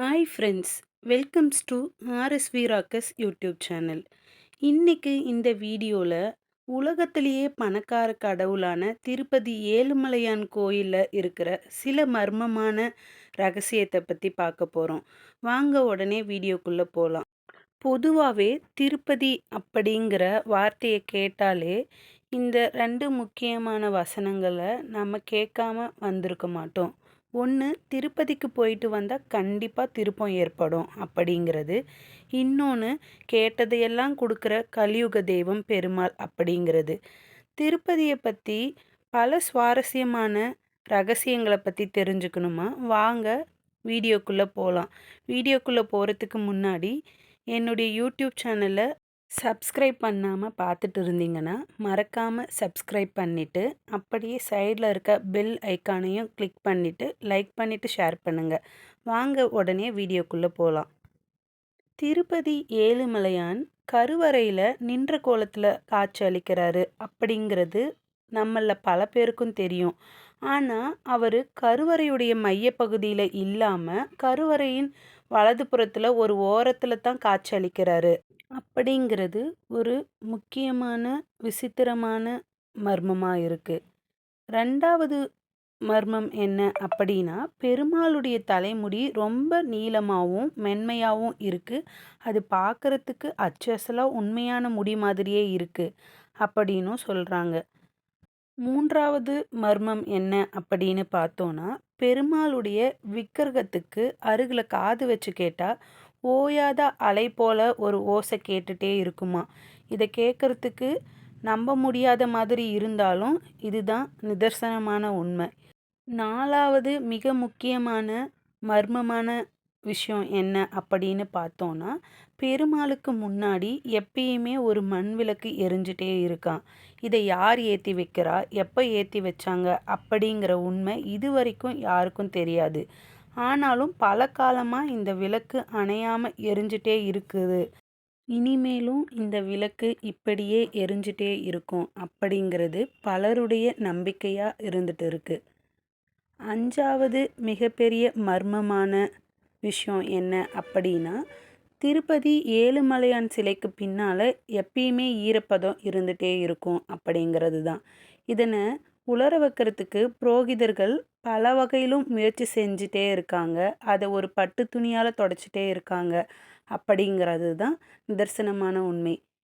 Hi friends welcomes to RSV rocks YouTube channel இன்றைக்கு இந்த வீடியோவில் உலகத்திலேயே பணக்கார கடவுளான திருப்பதி ஏழுமலையான் கோயிலில் இருக்கிற சில மர்மமான ரகசியத்தை பற்றி பார்க்க போகிறோம் வாங்க உடனே வீடியோக்குள்ளே போகலாம் பொதுவாகவே திருப்பதி அப்படிங்கிற வார்த்தையை கேட்டாலே இந்த ரெண்டு முக்கியமான வசனங்களை நம்ம கேட்காம வந்திருக்க மாட்டோம். ஒன்று திருப்பதிக்கு போயிட்டு வந்தால் கண்டிப்பாக திருப்பம் ஏற்படும் அப்படிங்கிறது. இன்னொன்று கேட்டதையெல்லாம் கொடுக்குற கலியுக தெய்வம் பெருமாள் அப்படிங்கிறது. திருப்பதியை பற்றி பல சுவாரஸ்யமான ரகசியங்களை பற்றி தெரிஞ்சுக்கணுமா? வாங்க வீடியோக்குள்ளே போகலாம் வீடியோக்குள்ளே போகிறதுக்கு முன்னாடி என்னுடைய யூடியூப் சேனலில் சப்ஸ்கிரைப் பண்ணாமல் பார்த்துட்டு இருந்தீங்கன்னா மறக்காமல் சப்ஸ்கிரைப் பண்ணிவிட்டு அப்படியே சைடில் இருக்க பெல் ஐக்கானையும் கிளிக் பண்ணிவிட்டு லைக் பண்ணிவிட்டு ஷேர் பண்ணுங்கள் வாங்க உடனே வீடியோக்குள்ளே போகலாம் திருப்பதி ஏழுமலையான் கருவறையில் நின்ற கோலத்தில் காட்சி அளிக்கிறாரு அப்படிங்கிறது நம்மளில் பல பேருக்கும் தெரியும். ஆனால் அவர் கருவறையுடைய மையப்பகுதியில் இல்லாமல் கருவறையின் வலது புறத்தில் ஒரு ஓரத்தில் தான் காட்சி அளிக்கிறாரு. அப்படிங்கிறது ஒரு முக்கியமான விசித்திரமான மர்மமாக இருக்குது ரெண்டாவது மர்மம் என்ன அப்படின்னா பெருமாளுடைய தலைமுடி ரொம்ப நீளமாகவும் மென்மையாகவும் இருக்குது அது பார்க்குறதுக்கு அச்சசலாக உண்மையான முடி மாதிரியே இருக்குது அப்படின்னும் சொல்கிறாங்க மூன்றாவது மர்மம் என்ன அப்படின்னு பார்த்தோன்னா பெருமாளுடைய விக்கிரகத்துக்கு அருகில் காது வச்சு கேட்டால் ஓயாத அலை போல ஒரு ஓசை கேட்டுட்டே இருக்குமா? இதை கேட்குறதுக்கு நம்ப முடியாத மாதிரி இருந்தாலும் இதுதான் நிதர்சனமான உண்மை. நாலாவது மிக முக்கியமான மர்மமான விஷயம் என்ன அப்படின்னு பார்த்தோன்னா பெருமாளுக்கு முன்னாடி எப்பயுமே ஒரு மண் விளக்கு எரிஞ்சிட்டே இருக்கான். இதை யார் ஏற்றி வைக்கிறா? எப்போ ஏற்றி வச்சாங்க? அப்படிங்கிற உண்மை இது வரைக்கும் யாருக்கும் தெரியாது. ஆனாலும் பல காலமாக இந்த விளக்கு அணையாமல் எரிஞ்சிட்டே இருக்குது. இனிமேலும் இந்த விளக்கு இப்படியே எரிஞ்சிட்டே இருக்கும் அப்படிங்கிறது பலருடைய நம்பிக்கையாக இருந்துட்டு இருக்கு. அஞ்சாவது மிகப்பெரிய மர்மமான விஷயம் என்ன அப்படின்னா திருப்பதி ஏழுமலையான் சிலைக்கு பின்னால் எப்பயுமே ஈரப்பதம் இருந்துகிட்டே இருக்கும் அப்படிங்கிறது தான். இதனை உலர வைக்கிறதுக்கு புரோகிதர்கள் பல வகையிலும் முயற்சி செஞ்சுட்டே இருக்காங்க. அதை ஒரு பட்டு துணியால் தொடச்சிட்டே இருக்காங்க அப்படிங்கிறது தான் நிதர்சனமான உண்மை.